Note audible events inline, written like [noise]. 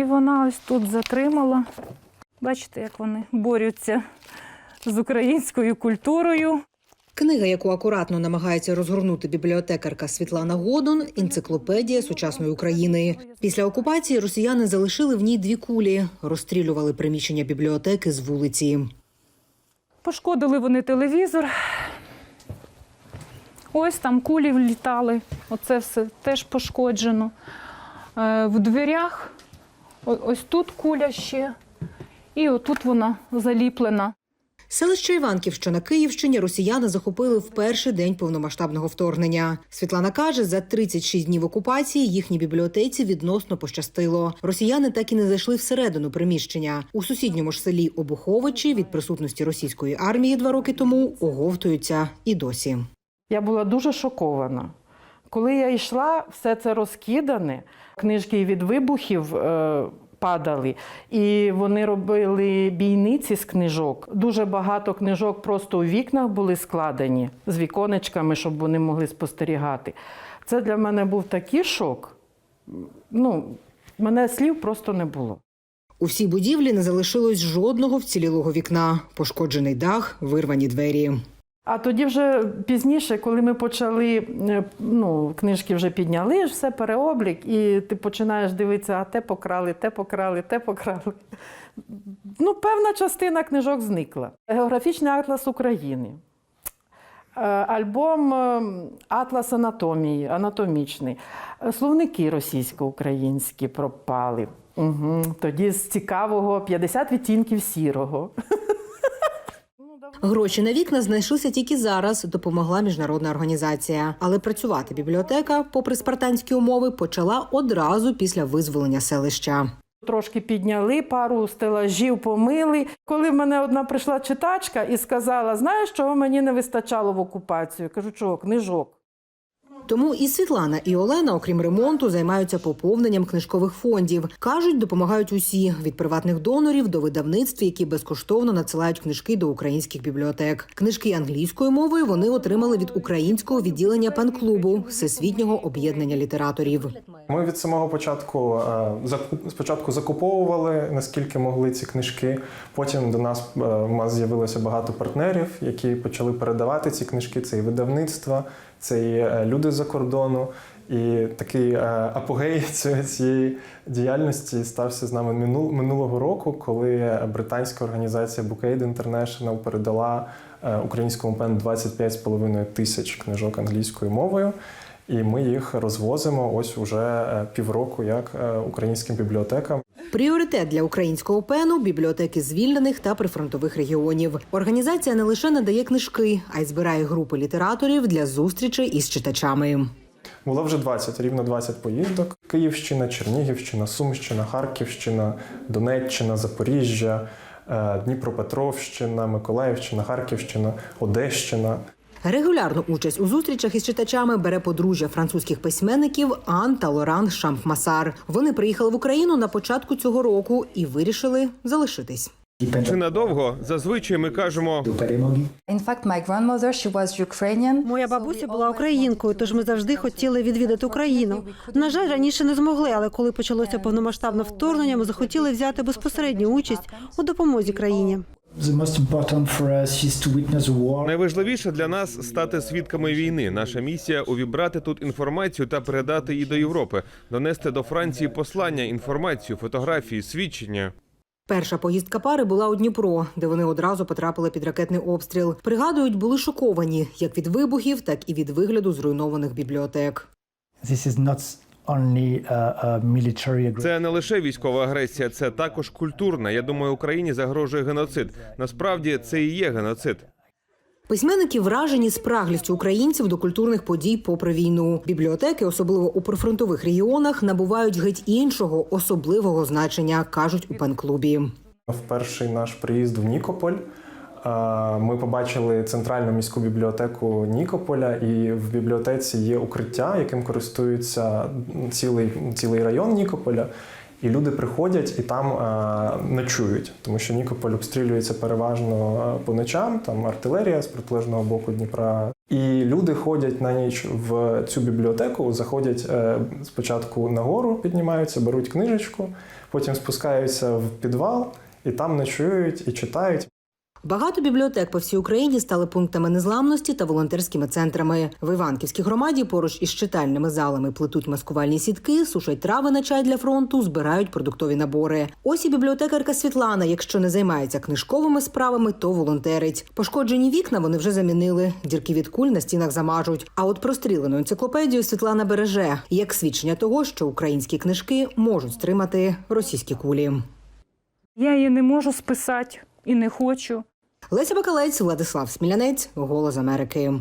І вона ось тут затримала. Бачите, як вони борються з українською культурою. Книга, яку акуратно намагається розгорнути бібліотекарка Світлана Годун, енциклопедія сучасної України. Після окупації росіяни залишили в ній дві кулі, розстрілювали приміщення бібліотеки з вулиці. Пошкодили вони телевізор. Ось там кулі влітали. Оце все теж пошкоджено. Е, В дверях ось тут куля ще. І отут вона заліплена. Селище Іванків, що на Київщині, росіяни захопили в перший день повномасштабного вторгнення. Світлана каже, за 36 днів окупації їхній бібліотеці відносно пощастило. Росіяни так і не зайшли всередину приміщення. У сусідньому ж селі Обуховичі від присутності російської армії два роки тому оговтуються і досі. Я була дуже шокована. Коли я йшла, все це розкидане, книжки від вибухів е, падали, і вони робили бійниці з книжок. Дуже багато книжок просто у вікнах були складені з віконечками, щоб вони могли спостерігати. Це для мене був такий шок. Ну, мене слів просто не було. У всій будівлі не залишилось жодного вцілілого вікна, пошкоджений дах, вирвані двері. А тоді вже пізніше, коли ми почали, е, ну, книжки вже підняли, все переоблік, і ти починаєш дивитися, а те покрали, те покрали, те покрали. Ну, певна частина книжок зникла. Географічний атлас України. Е, Альбом е, Атлас анатомії, анатомічний. Словники російсько-українські пропали. Угу. Тоді з цікавого 50 відтінків сірого. Гроші на вікна знайшлися тільки зараз. Допомогла міжнародна організація. Але працювати бібліотека, попри спартанські умови, почала одразу після визволення селища. Трошки підняли, пару стелажів помили. Коли в мене одна прийшла читачка і сказала: знаєш, чого мені не вистачало в окупацію? Кажу, чого, книжок. Тому і Світлана, і Олена, окрім ремонту, займаються поповненням книжкових фондів. кажуть, допомагають усі від приватних донорів до видавництв, які безкоштовно надсилають книжки до українських бібліотек. Книжки англійською мовою вони отримали від українського відділення пен-клубу всесвітнього об'єднання літераторів. Ми від самого початку е, спочатку закуповували наскільки могли ці книжки. Потім до нас е, у нас з'явилося багато партнерів, які почали передавати ці книжки. Це і видавництва, це і е, люди з-за кордону. І такий е, апогей [laughs] цієї- діяльності стався з нами минулого року, коли британська організація Bookaid International передала е, українському пен 25,5 тисяч книжок англійською мовою. І ми їх розвозимо ось уже е, півроку як е, українським бібліотекам. Пріоритет для українського пену бібліотеки звільнених та прифронтових регіонів. Організація не лише надає книжки, а й збирає групи літераторів для зустрічей із читачами. Було вже 20, рівно 20 поїздок. Київщина, Чернігівщина, Сумщина, Харківщина, Донеччина, Запоріжжя, е, Дніпропетровщина, Миколаївщина, Харківщина, Одещина. Регулярну участь у зустрічах із читачами бере подружжя французьких письменників Ан та Лоран Шампмасар. Вони приїхали в Україну на початку цього року і вирішили залишитись. Чи надовго? Зазвичай ми кажемо In fact, my grandmother, she was Ukrainian. Моя бабуся була українкою, тож ми завжди хотіли відвідати Україну. На жаль, раніше не змогли, але коли почалося повномасштабне вторгнення, ми захотіли взяти безпосередню участь у допомозі країні. The most important for us is to witness the war. найважливіше для нас стати свідками війни. Наша місія увібрати тут інформацію та передати її до Європи, донести до Франції послання, інформацію, фотографії, свідчення. Перша поїздка пари була у Дніпро, де вони одразу потрапили під ракетний обстріл. Пригадують, були шоковані як від вибухів, так і від вигляду зруйнованих бібліотек. This is not military aggression. Це не лише військова агресія, це також культурна. Я думаю, Україні загрожує геноцид. Насправді це і є геноцид. Письменники вражені спраглістю українців до культурних подій попри війну. Бібліотеки, особливо у прифронтових регіонах, набувають геть іншого особливого значення, кажуть у пен-клубі. В перший наш приїзд в Нікополь ми побачили центральну міську бібліотеку Нікополя, і в бібліотеці є укриття, яким користується цілий, цілий район Нікополя. І люди приходять і там ночують, тому що Нікополь обстрілюється переважно по ночам, там артилерія з протилежного боку Дніпра. І люди ходять на ніч в цю бібліотеку, заходять е, спочатку нагору, піднімаються, беруть книжечку, потім спускаються в підвал і там ночують і читають. Багато бібліотек по всій Україні стали пунктами незламності та волонтерськими центрами. В Іванківській громаді поруч із читальними залами плетуть маскувальні сітки, сушать трави на чай для фронту, збирають продуктові набори. Ось і бібліотекарка Світлана, якщо не займається книжковими справами, то волонтерить. Пошкоджені вікна вони вже замінили. Дірки від куль на стінах замажуть. А от прострілену енциклопедію Світлана береже як свідчення того, що українські книжки можуть стримати російські кулі. Я її не можу списати і не хочу. Леся Бакалець, Владислав Смілянець, Голос Америки.